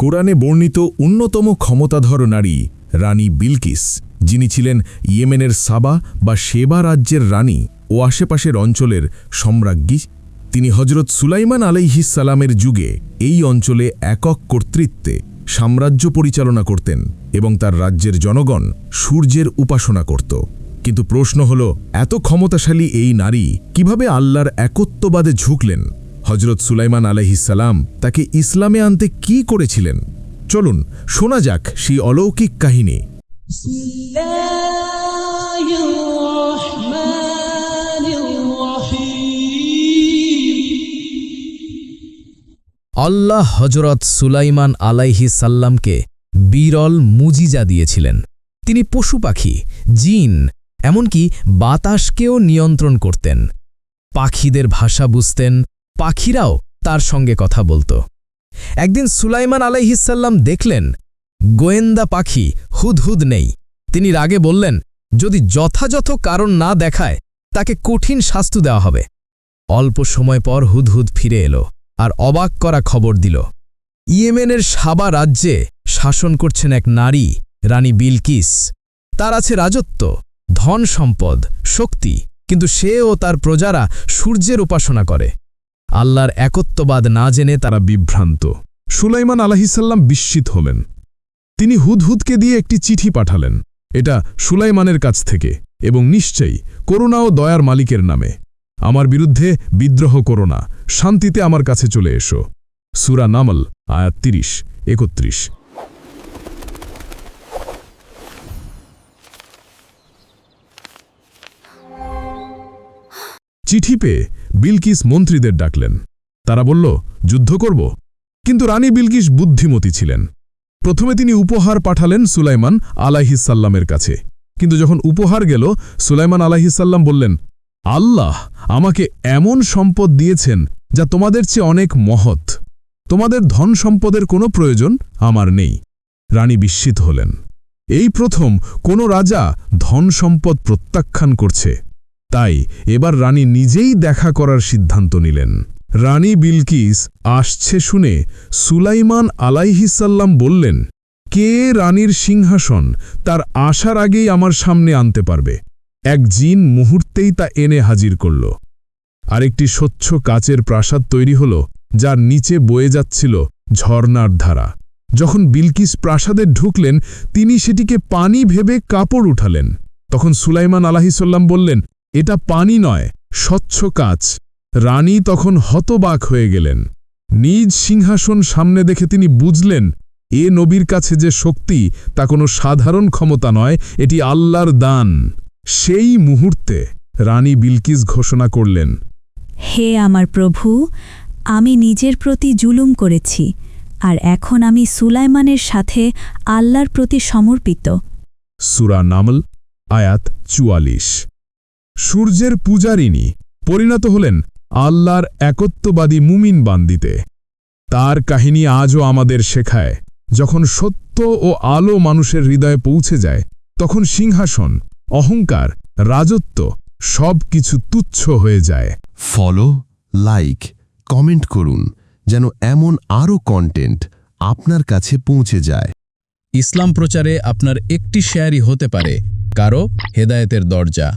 কোরআনে বর্ণিত অন্যতম ক্ষমতাধর নারী রানী বিলকিস। যিনি ছিলেন ইয়েমেনের সাবা বা সেবা রাজ্যের রানী ও আশেপাশের অঞ্চলের সম্রাজ্ঞী। তিনি হজরত সুলাইমান আলাইহিসালামের যুগে এই অঞ্চলে একক কর্তৃত্বে সাম্রাজ্য পরিচালনা করতেন এবং তার রাজ্যের জনগণ সূর্যের উপাসনা করত। কিন্তু প্রশ্ন হল, এত ক্ষমতাশালী এই নারী কীভাবে আল্লাহর একত্ববাদে ঝুঁকলেন? হজরত সুলাইমান আলহিসাল্লাম তাকে ইসলামে আনতে কি করেছিলেন? চলুন, শোনা যাক সেই অলৌকিক কাহিনী। আল্লাহ হজরত সুলাইমান আলাইহি সাল্লামকে বিরল মুজিজা দিয়েছিলেন। তিনি পশু পাখি, জিন, এমনকি বাতাসকেও নিয়ন্ত্রণ করতেন। পাখিদের ভাষা বুঝতেন পাখিরাও তার সঙ্গে কথা বলত। একদিন সুলাইমান আলাইহিসাল্লাম দেখলেন, গোয়েন্দা পাখি হুদহুদ নেই। তিনি রাগে বললেন, যদি যথাযথ কারণ না দেখায়, তাকে কঠিন শাস্তি দেওয়া হবে। অল্প সময় পর হুদহুদ ফিরে এলো আর অবাক করা খবর দিল। ইয়েমেনের সাবা রাজ্যে শাসন করছেন এক নারী, রানী বিলকিস। তার আছে রাজত্ব, ধন সম্পদ, শক্তি, কিন্তু সে ও তার প্রজারা সূর্যের উপাসনা করে। আল্লাহর একত্ববাদ না জেনে তারা বিভ্রান্ত। সুলাইমান আলাহিসাল্লাম বিস্মিত হলেন। তিনি হুদহুদকে দিয়ে একটি চিঠি পাঠালেন। এটা সুলাইমানের কাছ থেকে এবং নিশ্চয়ই করুণা ও দয়ার মালিকের নামে। আমার বিরুদ্ধে বিদ্রোহ করো না, শান্তিতে আমার কাছে চলে এসো। সুরা নামল, আয়াত তিরিশ, একত্রিশ। চিঠি পেয়ে বিলকিস মন্ত্রীদের ডাকলেন। তারা বলল, যুদ্ধ করব? কিন্তু রানী বিলকিস বুদ্ধিমতী ছিলেন। প্রথমে তিনি উপহার পাঠালেন সুলাইমান আলাহিসাল্লামের কাছে। কিন্তু যখন উপহার গেল, সুলাইমান আলাহিসাল্লাম বললেন, আল্লাহ আমাকে এমন সম্পদ দিয়েছেন যা তোমাদের চেয়ে অনেক মহৎ। তোমাদের ধন সম্পদের কোনো প্রয়োজন আমার নেই। রানী বিস্মিত হলেন। এই প্রথম কোনো রাজা ধন সম্পদ প্রত্যাখ্যান করছে। তাই এবার রানী নিজেই দেখা করার সিদ্ধান্ত নিলেন। রানী বিলকিস আসছে শুনে সুলাইমান আলাইহিসাল্লাম বললেন, কে রানীর সিংহাসন? তার আসার আগেই আমার সামনে আনতে পারবে। এক জিন মুহূর্তেই তা এনে হাজির করল। আরেকটি স্বচ্ছ কাচের প্রাসাদ তৈরি হল, যার নিচে বয়ে যাচ্ছিল ঝর্নার ধারা। যখন বিলকিস প্রাসাদে ঢুকলেন, তিনি সেটিকে পানি ভেবে কাপড় উঠালেন। তখন সুলাইমান আলাহিসাল্লাম বললেন এটা পানি নয় স্বচ্ছ কাচ। রানী তখন হতবাক হয়ে গেলেন। নিজ সিংহাসন সামনে দেখে তিনি বুঝলেন এ নবীর কাছে যে শক্তি তা কোনো সাধারণ ক্ষমতা নয় এটি আল্লাহর দান। সেই মুহূর্তে রানী বিলকিস ঘোষণা করলেন হে আমার প্রভু আমি নিজের প্রতি জুলুম করেছি আর এখন আমি সুলাইমানের সাথে আল্লাহর প্রতি সমর্পিত। সুরা নামল আয়াত চুয়াল্লিশ। সূর্যের পূজারিণী পরিণত হলেন আল্লাহর একত্ববাদী মুমিন বান্দিতে। তার কাহিনী আজও আমাদের শেখায় যখন সত্য ও আলো মানুষের হৃদয়ে পৌঁছে যায় তখন সিংহাসন অহংকার রাজত্ব সব কিছু তুচ্ছ হয়ে যায়। ফলো লাইক কমেন্ট করুন যেন এমন আরও কন্টেন্ট আপনার কাছে পৌঁছে যায়। ইসলাম প্রচারে আপনার একটি শেয়ারই হতে পারে কারও হেদায়েতের দরজা।